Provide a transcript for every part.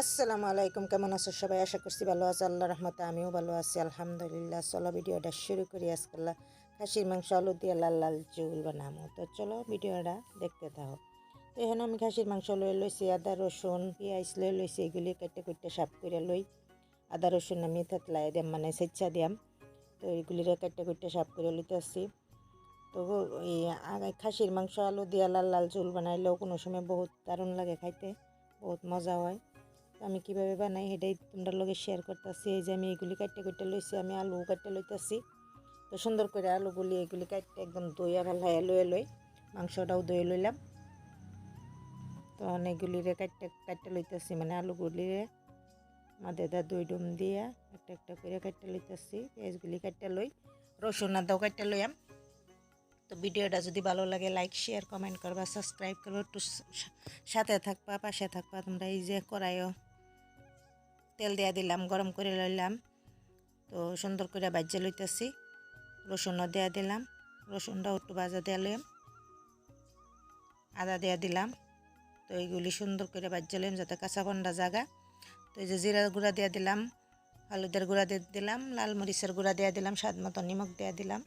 আসসালামু আলাইকুম, কেমন আছো সবাই? আশা করছি ভালো আছো আল্লাহ রহমতে আমিও ভালো আছি, আলহামদুলিল্লাহ। চলো ভিডিওটা শুরু করি আজকাল খাসির মাংস, আলু দিয়ে লাল লাল চুল বানামো তো চলো ভিডিওটা দেখতে থাকো। তো এখানে আমি খাসির মাংস লই লইছি, আদা, রসুন, পেঁয়াজ লই লইছি, এগুলি কেটে কেটে সাফ করে লই। আদা, রসুন আমি থেতলাই দিয়াম মানে স্বেচ্ছা দিয়াম। তো এগুলিরে কেটে কেটে সাফ করে লইতেছি। তো এই খাসির মাংস, আলু দিয়ে লাল লাল চুল বানাইলেও কোনো সময় বহুত দারুণ লাগে খাইতে, বহুত মজা হয়। আমি কীভাবে বানাই সেটাই তোমরা লগে শেয়ার করতেছি। এই যে আমি এগুলি কাটতে কাটতে লইছি, আমি আলু কাটতে লইতেছি। তো সুন্দর করে আলুগুলি এগুলি কাটতে একদম দইয়া ভালাই লয়ে লই, মাংসটাও দই লইলাম। তো অনেকগুলিরে কাটতে কাটতে লইতেছি মানে আলুগুলিরে মাদে দা দই ডুম দিয়া একটা একটা করে কাটতে লইতেছি, পেঁয়াজগুলি কাটতে লই রসুন আদাও কাটতে লইয়াম। তো ভিডিওটা যদি ভালো লাগে লাইক শেয়ার কমেন্ট করবা সাবস্ক্রাইব করবা, একটু সাথে থাকবা, পাশে থাকবা, তোমরা এই যে কড়াইও তেল দিয়া দিলাম, গরম করে লইলাম। তো সুন্দর করে বাজ্যে লইতেছি। রসুনও দেয়া দিলাম, রসুনটাও একটু বাজা দেয়া লইম। আদা দেয়া দিলাম। তো এইগুলি সুন্দর করে বাজ্যে লইম, যাতে কাঁচা বন্ডা জাগা। তো এই যে জিরা গুঁড়া দেয়া দিলাম, হলুদের গুঁড়া দিয়ে দিলাম, লাল মরিচের গুঁড়া দেয়া দিলাম, স্বাদ মতো নিমখ দেয়া দিলাম।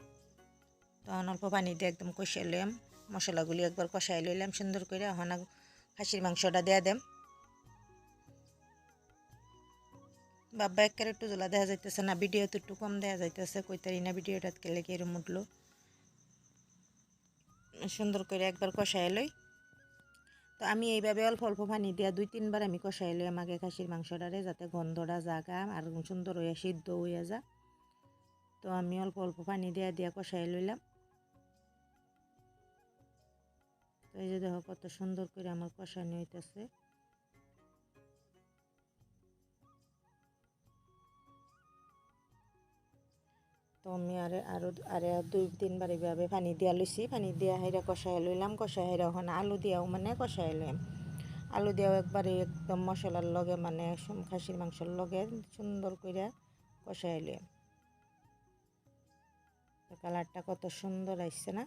তখন অল্প পানি দিয়ে একদম কষিয়ে লইলাম মশলাগুলি একবার কষাই লইলাম সুন্দর করে। হনা খাসির মাংসটা দেয়া দেম। বাবা একের একটু জোলা দেখা যাইতেছে না ভিডিওতে একটু কম দেখা যাইতেছে, কইতারি না ভিডিওটাত কেলে কি এরম উঠল? সুন্দর করে একবার কষাই লই। তো আমি এইভাবে অল্প অল্প পানি দিয়া দুই তিনবার আমি কষাই লই আমাকে খাসির মাংসটারে, যাতে গন্ধটা জাগা আর সুন্দর হইয়া সিদ্ধ হইয়া যা। তো আমি অল্প অল্প পানি দিয়া দিয়া কষাই লইলাম। তো এই যে দেখো কত সুন্দর করে আমার কষানি হইতেছে। তো আমি আরে আরও, আরে দুই তিনবার এইভাবে পানি দিয়া লইছি। পানি দিয়া হেরা কষাই লইলাম কষাই হেরা ওখানে আলু দিয়াও মানে কষাই লইলাম আলু দিয়াও একবারে একদম মশলার লগে মানে খাসির মাংসর লগে সুন্দর করে কষাই লইলাম তো কালারটা কত সুন্দর আসছে না?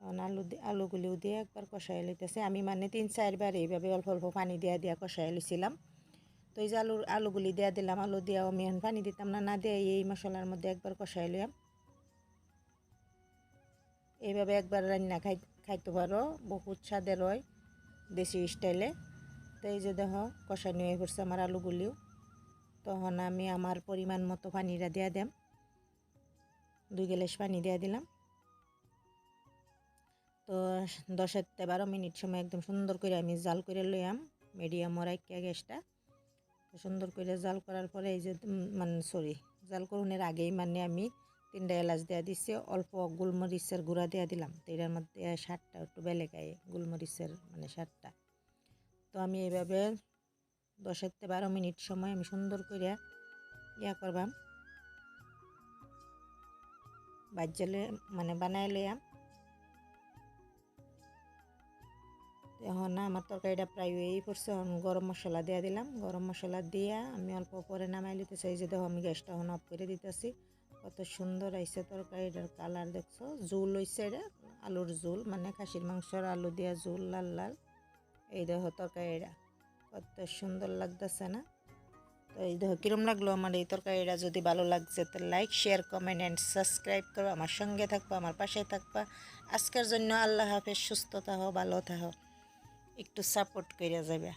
তখন আলু আলুগুলিও দিয়ে একবার কষাই লইতেছে। আমি মানে তিন চারবার এইভাবে অল্প অল্প পানি দিয়া দিয়া কষাই লইছিলাম। তো এই যে আলু, আলুগুলি দিয়া দিলাম, আলু দিয়াও আমি এখন পানি দিতাম না না দিয়ে এই মশলার মধ্যে একবার কষাই লইয়াম। এইভাবে একবার রান্না খাই, খাইতে পারো, বহুত স্বাদের হয় দেশি স্টাইলে তো এই যে দেখো কষানি হয়ে পড়ছে আমার আলুগুলিও। তখন আমি আমার পরিমাণ মতো পানিটা দিয়া দিলাম দুই গ্লাস পানি দিয়া দিলাম। তো দশ থেকে বারো মিনিট সময় একদম সুন্দর করে আমি জাল করে লইয়াম মিডিয়াম রাখিয়া গ্যাসটা। সুন্দর করে জাল করার পরে এই যে মানে সরি জাল করুনের আগেই মানে আমি তিনটা এলাচ দেওয়া দিচ্ছি অল্প গোলমরিচের গুঁড়া দেওয়া দিলাম। তো এটার মধ্যে স্বাদটা একটু বেলেগায় গোলমরিচের মানে স্বাদটা। তো আমি এইভাবে দশ থেকে বারো মিনিট সময় আমি সুন্দর করে ইয়া করবাম। বাজ্যালে মানে বানাই লইয়াম এখন না আমার তরকারিটা প্রায় হয়েই পড়ছে গরম মশলা দিয়ে দিলাম। গরম মশলা দিয়া আমি অল্প পরে নামাই লিতে চাই যে দেখো আমি গ্যাসটা এখন অফ করে দিতেছি। কত সুন্দর আইসে তরকারিটার কালার, দেখছ? জোল হইছে এটা, আলুর জোল মানে খাসির মাংসর আলু দিয়া জোল লাল লাল। এই দেখো তরকারিটা, কত সুন্দর লাগতেছে না? তো এই দেখো কিরম লাগল আমার এই তরকারিটা? যদি ভালো লাগছে তো like share comment and subscribe করো। আমার সঙ্গে থাকবা, আমার পাশে থাকবা। আজকের জন্য আল্লাহ হাফেজ, সুস্থ থাকো, ভালো থাকো। একটু সাপোর্ট করে যাবে